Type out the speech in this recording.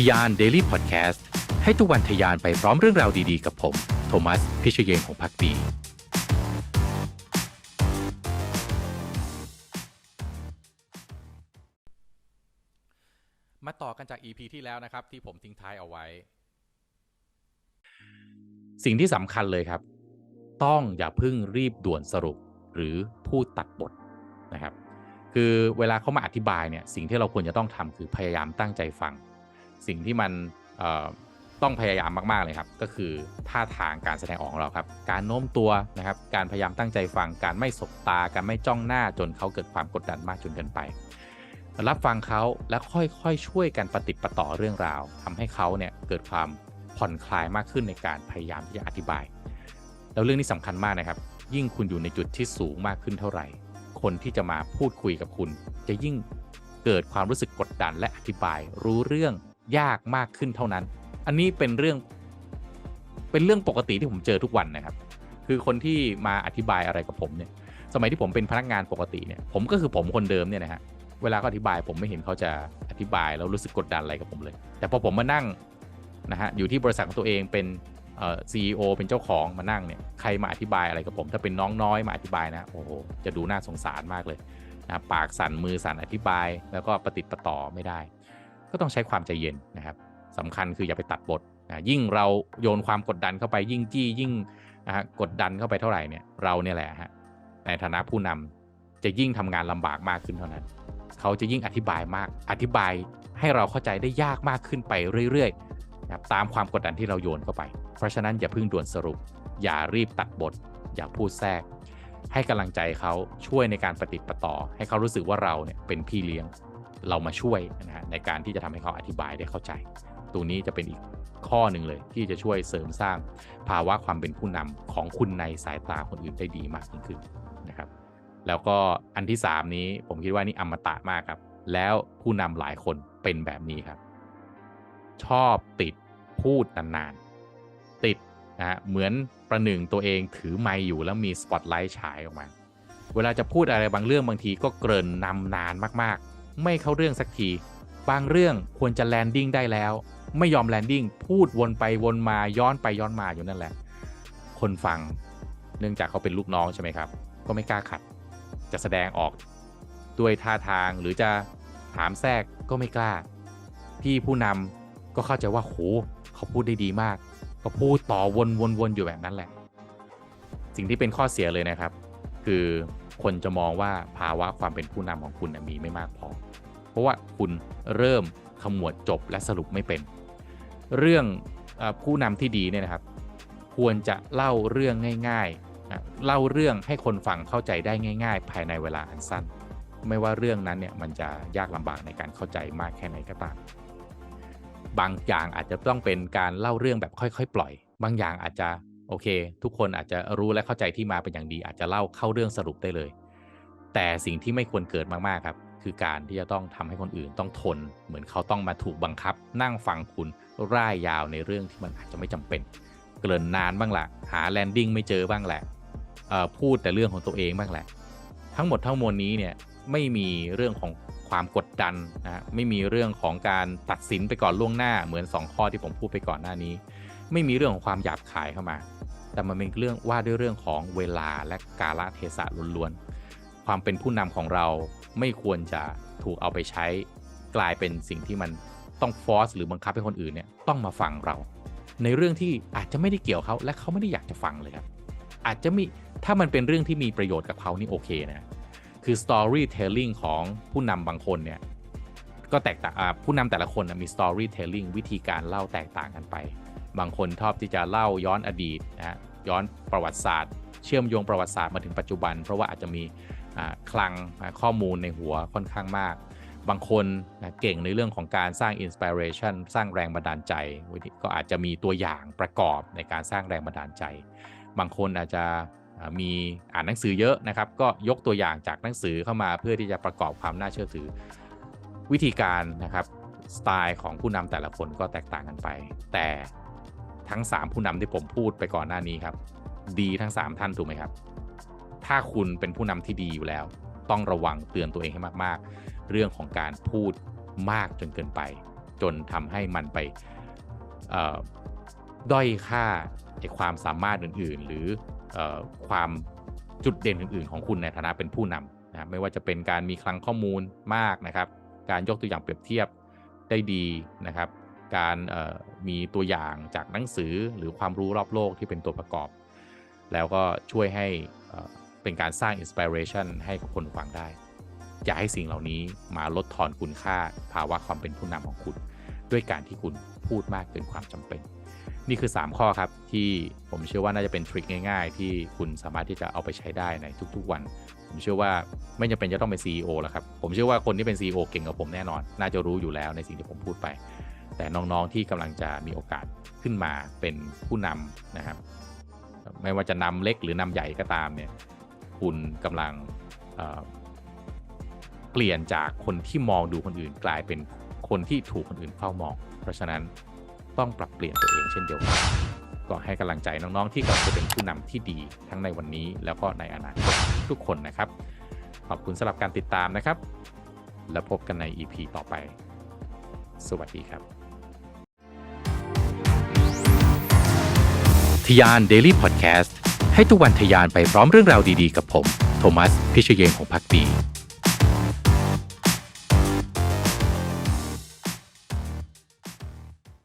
ทยาน Daily Podcast ให้ทุกวันทยานไปพร้อมเรื่องราวดีๆ กับผม โทมัส พิเชยเยงของพักดีมาต่อกันจาก EP ที่แล้วนะครับ ที่ผมทิ้งท้ายเอาไว้ สิ่งที่สำคัญเลยครับ ต้องอย่าเพิ่งรีบด่วนสรุปหรือพูดตัดบทนะครับ คือเวลาเขามาอธิบายเนี่ยสิ่งที่เราควรจะต้องทำคือพยายามตั้งใจฟัง สิ่งที่มันต้องพยายามมากๆเลยครับ ก็คือท่าทางการแสดงออกของเราครับ การโน้มตัวนะครับ การพยายามตั้งใจฟัง การไม่สบตา การไม่จ้องหน้าจนเขาเกิดความกดดันมากจนเกินไป รับฟังเขาแล้วค่อยๆช่วยกันปฏิปต่อเรื่องราวทำให้เขาเนี่ยเกิดความผ่อนคลายมากขึ้นในการพยายามที่จะอธิบาย แล้วเรื่องนี้สำคัญมากนะครับ ยิ่งคุณอยู่ในจุดที่สูงมากขึ้นเท่าไหร่ คนที่จะมาพูดคุยกับคุณ จะยิ่งเกิดความรู้สึกกดดันและอธิบายรู้เรื่อง ยากมากขึ้นเท่านั้น อันนี้เป็นเรื่อง เป็นเรื่องปกติที่ผมเจอทุกวันนะครับ คือคนที่มาอธิบายอะไรกับผมเนี่ย สมัยที่ผมเป็นพนักงานปกติเนี่ย ผมก็คือผมคนเดิมเนี่ยนะฮะ เวลาเขาอธิบายผมไม่เห็นเขาจะอธิบายแล้วรู้สึกกดดันอะไรกับผมเลย แต่พอผมมานั่งนะฮะ อยู่ที่บริษัทของตัวเองเป็นเอ่อซีอเป็นเจ้าของมานั่งเนี่ย ใครมาอธิบายอะไรกับผม ถ้าเป็นน้องน้อยมาอธิบายนะ โอ้โห จะดูน่าสงสารมากเลยนะปากสั่นมือสั่นอธิบาย แล้วก็ปฏิปต่อไม่ได้ ก็ต้องใช้ความใจเย็นนะครับสำคัญคืออย่าไปตัดบทนะยิ่งเราโยนความกดดันเข้าไปยิ่งจี้ยิ่งนะฮะกดดันเข้าไปเท่าไหร่เนี่ยเราเนี่ยแหละฮะในฐานะผู้นำจะยิ่งทำงานลำบากมากขึ้นเท่านั้น เขาจะยิ่งอธิบายมากอธิบายให้เราเข้าใจได้ยากมากขึ้นไปเรื่อยๆนะตามความกดดันที่เราโยนเข้าไป เพราะฉะนั้นอย่าเพิ่งด่วนสรุป อย่ารีบตัดบท อย่าพูดแทรก ให้กำลังใจเขาช่วยในการปฏิประต่อ ให้เขารู้สึกว่าเราเนี่ยเป็นพี่เลี้ยง เรามาช่วยนะฮะในการที่จะทำให้เขาอธิบายได้เข้าใจ ตัวนี้จะเป็นอีกข้อหนึ่งเลยที่จะช่วยเสริมสร้างภาวะความเป็นผู้นำของคุณในสายตาคนอื่นได้ดีมากยิ่งขึ้นนะครับ แล้วก็อันที่ 3 นี้ผมคิดว่านี่อมตะมากครับ แล้วผู้นำหลายคนเป็นแบบนี้ครับ ชอบติดพูดนานๆติดนะฮะเหมือนประหนึ่งตัวเองถือไมค์อยู่แล้วมีสปอตไลท์ฉายออกมา เวลาจะพูดอะไรบางเรื่องบางทีก็เกริ่นนำนานมาก ไม่เข้าเรื่องสักที บางเรื่องควรจะแลนดิ้งได้แล้ว ไม่ยอมแลนดิ้งพูดวนไปวนมาย้อนไปย้อนมาอยู่นั่นแหละ คนฟังเนื่องจากเขาเป็นลูกน้องใช่ไหมครับ ก็ไม่กล้าขัด จะแสดงออกด้วยท่าทางหรือจะถามแทรกก็ไม่กล้า พี่ผู้นำก็เข้าใจว่าโหเขาพูดได้ดีมาก ก็พูดต่อวนวนวนอยู่แบบนั้นแหละ สิ่งที่เป็นข้อเสียเลยนะครับ คือคนจะมองว่าภาวะความเป็นผู้นำของคุณมีไม่มากพอ เพราะว่าคุณเริ่มขมวดจบและสรุปไม่เป็น เรื่องอผู้นำที่ดีเนี่ยนะครับ ควรจะเล่าเรื่องง่ายๆ เล่าเรื่องให้คนฟังเข้าใจได้ง่าย ๆ ภายในเวลาอันสั้น ไม่ว่าเรื่องนั้นเนี่ยมันจะยากลำบากในการเข้าใจมากแค่ไหนก็ตามบางอย่างอาจจะต้องเป็นการเล่าเรื่องแบบค่อยๆ ปล่อย บางอย่างอาจจะโอเค ทุกคนอาจจะรู้และเข้าใจที่มาเป็นอย่างดี อาจจะเล่าเข้าเรื่องสรุปได้เลย แต่สิ่งที่ไม่ควรเกิดมากๆครับ คือการที่จะต้องทำให้คนอื่นต้องทน เหมือนเขาต้องมาถูกบังคับ นั่งฟังคุณร่ายยาวในเรื่องที่มันอาจจะไม่จำเป็น เกินนานบ้างแหละหาแลนดิ้งไม่เจอบ้างแหละพูดแต่เรื่องของตัวเองบ้างแหละ ทั้งหมดทั้งมวลนี้เนี่ยไม่มีเรื่องของความกดดันนะฮะไม่มีเรื่องของการตัดสินไปก่อนล่วงหน้าเหมือน 2 ข้อที่ผมพูดไปก่อนหน้านี้ ไม่มีเรื่องของความหยาบคายเข้ามา แต่มันเป็นเรื่องว่าด้วยเรื่องของเวลาและกาลเทศะล้วนๆ ความเป็นผู้นำของเราไม่ควรจะถูกเอาไปใช้กลายเป็นสิ่งที่มันต้องฟอสหรือบังคับให้คนอื่นเนี่ยต้องมาฟังเรา ในเรื่องที่อาจจะไม่ได้เกี่ยวเขาและเขาไม่ได้อยากจะฟังเลยครับ อาจจะมีถ้ามันเป็นเรื่องที่มีประโยชน์กับเขานี่โอเคนะคือ storytelling ของผู้นำบางคนเนี่ยก็แตกต่างผู้นำแต่ละคนนะมี storytelling วิธีการเล่าแตกต่างกันไป บางคนชอบที่จะเล่าย้อนอดีตนะฮะย้อนประวัติศาสตร์ เชื่อมโยงประวัติศาสตร์มาถึงปัจจุบัน เพราะว่าอาจจะมี คลังข้อมูลในหัวค่อนข้างมาก บางคนนะเก่งในเรื่องของการสร้าง inspiration สร้างแรงบันดาลใจวิธีก็อาจจะมีตัวอย่างประกอบในการสร้างแรงบันดาลใจ บางคนอาจจะมีอ่านหนังสือเยอะนะครับ ก็ยกตัวอย่างจากหนังสือเข้ามาเพื่อที่จะประกอบความน่าเชื่อถือ วิธีการนะครับสไตล์ของผู้นำแต่ละคนก็แตกต่างกันไป แต่ทั้ง 3 ผู้นำที่ผมพูดไปก่อนหน้านี้ครับ ดีทั้ง 3 ท่านถูกไหมครับ ถ้าคุณเป็นผู้นำที่ดีอยู่แล้ว ต้องระวังเตือนตัวเองให้มากๆ เรื่องของการพูดมากจนเกินไป จนทำให้มันไปด้อยค่าไอ้ความสามารถอื่นๆ หรืออความจุดเด่นอื่นๆ ของคุณในฐานะเป็นผู้นำนะไม่ว่าจะเป็นการมีคลังข้อมูลมากนะครับ การยกตัวอย่างเปรียบเทียบได้ดีนะครับ การมีตัวอย่างจากหนังสือหรือความรู้รอบโลกที่เป็นตัวประกอบ แล้วก็ช่วยให้ เป็นการสร้างอินสปิเรชันให้กับคนฟังได้ อย่าให้สิ่งเหล่านี้มาลดทอนคุณค่าภาวะความเป็นผู้นำของคุณ ด้วยการที่คุณพูดมากเกินความจำเป็น นี่คือ 3 ข้อครับที่ผมเชื่อว่าน่าจะเป็นทริคง่าย ๆ ที่คุณสามารถที่จะเอาไปใช้ได้ในทุกๆวัน ผมเชื่อว่าไม่จำเป็นจะต้องเป็น CEO แล้วครับ ผมเชื่อว่าคนที่เป็น CEO เก่งกว่าผมแน่นอน น่าจะรู้อยู่แล้วในสิ่งที่ผมพูดไป แต่น้องๆที่กำลังจะมีโอกาสขึ้นมาเป็นผู้นำนะครับไม่ว่าจะนำเล็กหรือนำใหญ่ก็ตามเนี่ย คุณกำลังเเปลี่ยนจากคนที่มองดูคนอื่นกลายเป็นคนที่ถูกคนอื่นเฝ้ามอง เพราะฉะนั้นต้องปรับเปลี่ยนตัวเองเช่นเดียวกันก็ให้กำลังใจน้องๆที่กำลังจะเป็นผู้นำที่ดีทั้งในวันนี้แล้วก็ในอนาคตทุกคนนะครับ ขอบคุณสำหรับการติดตามนะครับ แล้วพบกันใน EP ต่อไป สวัสดีครับทยาน Daily Podcast ให้ทุกวันทยานไปพร้อมเรื่องราวดีๆ กับผม โทมัส พิชเยงของพักดี